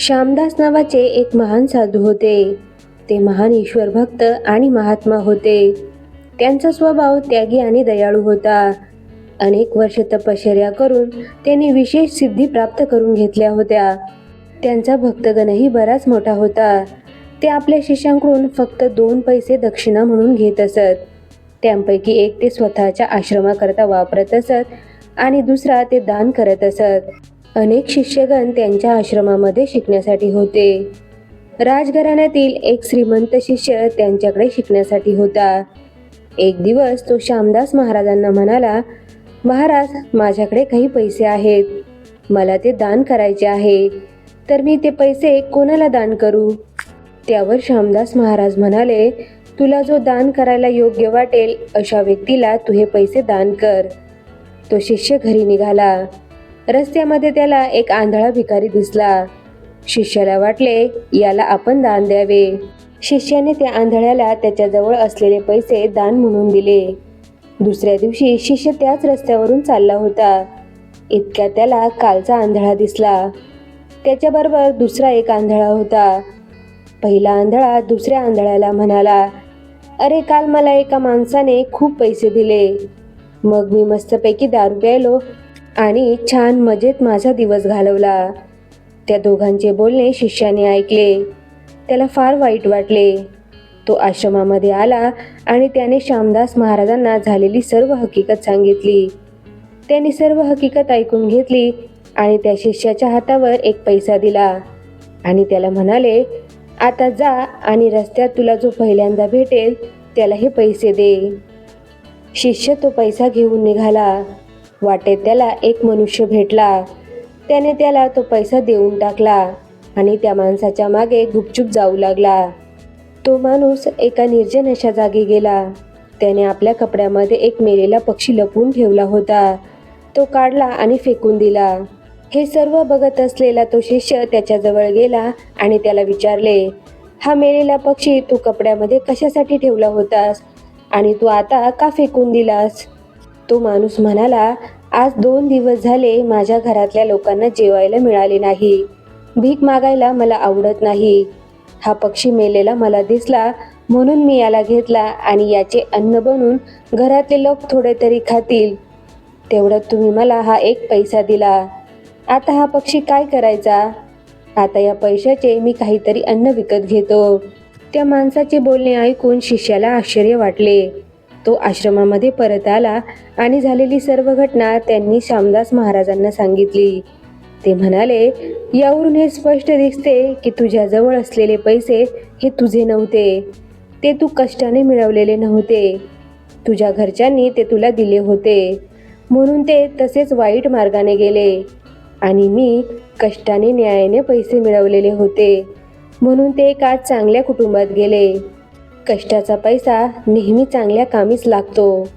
श्यामदास नावाचे एक महान साधू होते. ते महान ईश्वर भक्त आणि महात्मा होते. त्यांचा स्वभाव त्यागी आणि दयाळू होता. अनेक वर्ष तपश्चर्या करून त्यांनी विशेष सिद्धी प्राप्त करून घेतल्या होत्या. त्यांचा भक्तगणही बराच मोठा होता. ते आपल्या शिष्यांकडून फक्त दोन पैसे दक्षिणा म्हणून घेत असत. त्यांपैकी एक ते स्वतःच्या आश्रमाकरता वापरत असत आणि दुसरा ते दान करत असत. अनेक शिष्यगण त्यांच्या आश्रमामध्ये शिकण्यासाठी होते. राजघराण्यातील एक श्रीमंत शिष्य त्यांच्याकडे शिकण्यासाठी होता. एक दिवस तो श्यामदास महाराजांना म्हणाला महाराज माझ्याकडे काही पैसे आहेत. मला ते दान करायचे आहे. तर मी ते पैसे कोणाला दान करू? त्यावर श्यामदास महाराज म्हणाले तुला जो दान करायला योग्य वाटेल अशा व्यक्तीला तू हे पैसे दान कर. तो शिष्य घरी निघाला. रस्त्यामध्ये त्याला एक आंधळा भिकारी दिसला. शिष्याला वाटले याला आपण दान द्यावे. शिष्याने त्या आंधळ्याला त्याच्याजवळ असलेले पैसे दान म्हणून दिले. दुसऱ्या दिवशी शिष्य त्याच रस्त्यावरून चालला होता. इतक्या त्याला कालचा आंधळा दिसला. त्याच्याबरोबर दुसरा एक आंधळा होता. पहिला आंधळा दुसऱ्या आंधळ्याला म्हणाला अरे काल मला एका माणसाने खूप पैसे दिले. मग मी मस्तपैकी दारू प्यायलो आणि छान मजेत माझा दिवस घालवला. त्या दोघांचे बोलणे शिष्याने ऐकले. त्याला फार वाईट वाटले. तो आश्रमामध्ये आला आणि त्याने श्यामदास महाराजांना झालेली सर्व हकीकत सांगितली. त्यांनी सर्व हकीकत ऐकून घेतली आणि त्या शिष्याच्या हातावर एक पैसा दिला. आणि त्याला म्हणाले आता जा आणि रस्त्यात तुला जो पहिल्यांदा भेटेल त्याला हे पैसे दे. शिष्य तो पैसा घेऊन निघाला. वाटेत त्याला एक मनुष्य भेटला. त्याने त्याला तो पैसा देऊन टाकला आणि त्या माणसाच्या मागे गुपचूप जाऊ लागला. तो माणूस एका निर्जन अशा जागी गेला. त्याने आपल्या कपड्यामध्ये एक मेलेला पक्षी लपवून ठेवला होता. तो काढला आणि फेकून दिला. हे सर्व बघत असलेला तो शिष्य त्याच्याजवळ गेला आणि त्याला विचारले हा मेलेला पक्षी तू कपड्यामध्ये कशासाठी ठेवला होतास? आणि तू आता का फेकून दिलास? तो माणूस म्हणाला आज दोन दिवस झाले माझ्या घरातल्या लोकांना जेवायला मिळाले नाही. भीक मागायला मला आवडत नाही. हा पक्षी मेलेला मला दिसला म्हणून मी याला घेतला आणि याचे अन्न बनून घरातले लोक थोडे तरी खातील. तेवढ्यात तुम्ही मला हा एक पैसा दिला. आता हा पक्षी काय करायचा? आता या पैशाचे मी काहीतरी अन्न विकत घेतो. त्या माणसाचे बोलणे ऐकून शिष्याला आश्चर्य वाटले. तो आश्रमामध्ये परत आला आणि झालेली सर्व घटना त्यांनी श्यामदास महाराजांना सांगितली. ते म्हणाले यावरून हे स्पष्ट दिसते की तुझ्याजवळ असलेले पैसे हे तुझे नव्हते. ते तू कष्टाने मिळवलेले नव्हते. तुझ्या घरच्यांनी ते तुला दिले होते. म्हणून ते तसेच वाईट मार्गाने गेले. आणि मी कष्टाने न्यायाने पैसे मिळवलेले होते. म्हणून ते एका चांगल्या कुटुंबात गेले. कष्टाचा पैसा नेहमी चांगल्या कामीच लागतो.